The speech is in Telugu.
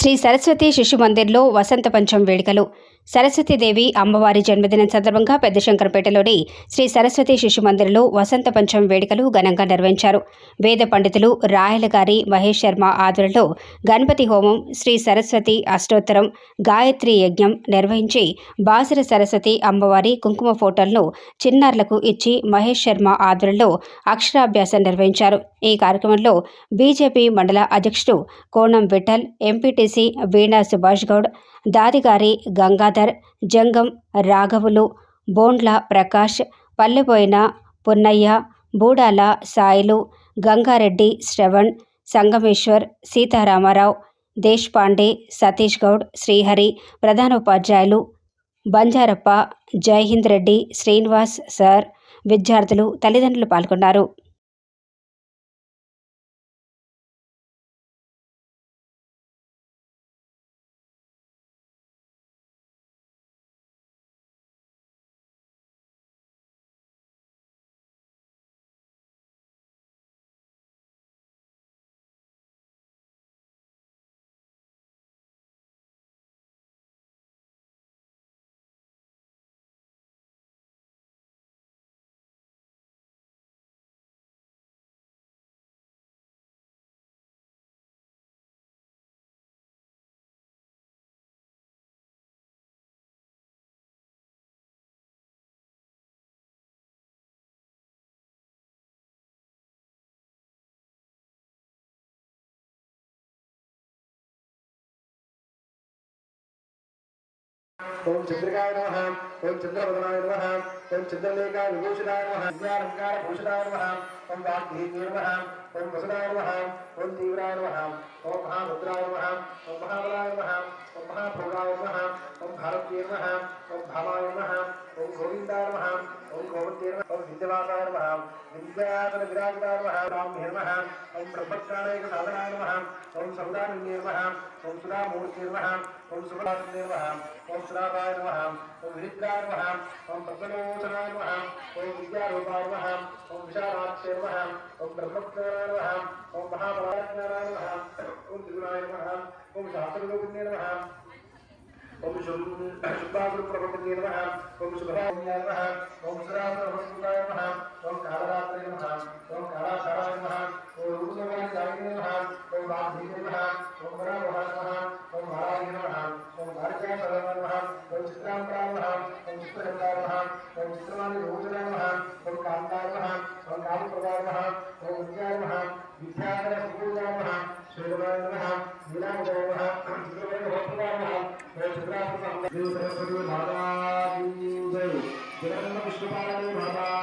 శ్రీ సరస్వతి శిశు మందిర్లో వసంత పంచం వేడుకలు. సరస్వతీదేవి అమ్మవారి జన్మదినం సందర్భంగా పెద్ద శంకరపేటలోని శ్రీ సరస్వతి శిశు మందిర్లో వసంత పంచం వేడుకలు ఘనంగా నిర్వహించారు. వేద పండితులు రాయలగారి మహేష్ శర్మ ఆధ్వర్యంలో గణపతి హోమం శ్రీ సరస్వతి అష్టోత్తరం గాయత్రి యజ్ఞం నిర్వహించి బాసర సరస్వతి అమ్మవారి కుంకుమ ఫోటోలను చిన్నారులకు ఇచ్చి మహేష్ శర్మ ఆధ్వర్యంలో అక్షరాభ్యాసం నిర్వహించారు. ఈ కార్యక్రమంలో బీజేపీ మండల అధ్యక్షుడు కోణం విఠల్ ఎంపీటీసీ వీణా సుభాష్ గౌడ్ దాదిగారి గంగాధర్ జంగం రాఘవులు బోండ్ల ప్రకాష్ పల్లెపోయిన పున్నయ్య బూడాల సాయిలు గంగారెడ్డి శ్రవణ్ సంగమేశ్వర్ సీతారామారావు దేశ్పాండే సతీష్ గౌడ్ శ్రీహరి ప్రధానోపాధ్యాయులు బంజారప్ప జైహింద్ రెడ్డి శ్రీనివాస్ సార్ విద్యార్థులు తల్లిదండ్రులు పాల్గొన్నారు. ఓం చంద్రికాయ నమ ఓం చంద్రవదనాయ నమ ఓం చంద్రలేఖా విభూషితాయ నమ విద్యాలంకార భూషితాయ నమ ఓం వాగ్దేవ్యే నమ ఓం వసుదాయ నమ ఓం తీవ్రాయ నమ ఓం మహాభద్రాయ నమ ఓం మహాబలాయ నమ ఓం ओम भारतीय नम ओम भावाय नम ओम गोविंदाय नम ओम गोवंदे नम ओम विद्यवासाय नम विद्यासन विराजदाय नम राम भीर नम ओम ब्रह्मज्ञानैक साधनाय नम ओम समुदानन्दे नम ओम सुधामूर्ति नम ओम सुभासन्दे नम ओम सुराभाय नम ओम हरिद्राय नम ओम पद्मलोचनाय नम ओम विद्यारूपाय नम ओम विशालाक्षे नम ओम ब्रह्मज्ञानाय नम ओम महाबलाय नम ओम त्रिगुणाय नम ओम शास्त्रलोकिन्दे नम ओम शुभ शुद्धासुर प्रभपति नमः ओम शुभराय नमः ओम सुरासुर भस्मिकाय नमः ओम कालरात्रे नमः ओम कालाधाराय नमः ओम रूपसमाय जागिने नमः ओम वाग्धीने नमः ओम वरावः नमः ओम भाराय नमः ओम भारतीय सदन नमः ओम चित्रांतरा नमः ओम चित्रहंता नमः ओम चित्रमानी भोजना नमः ओम कांता नमः ओम कालप्रभा नमः ओम विद्या नमः विद्याधर सुपूजा नमः श्रीरमाय नमः लीलामजय नमः విష్ణుపాలని మాతాజీ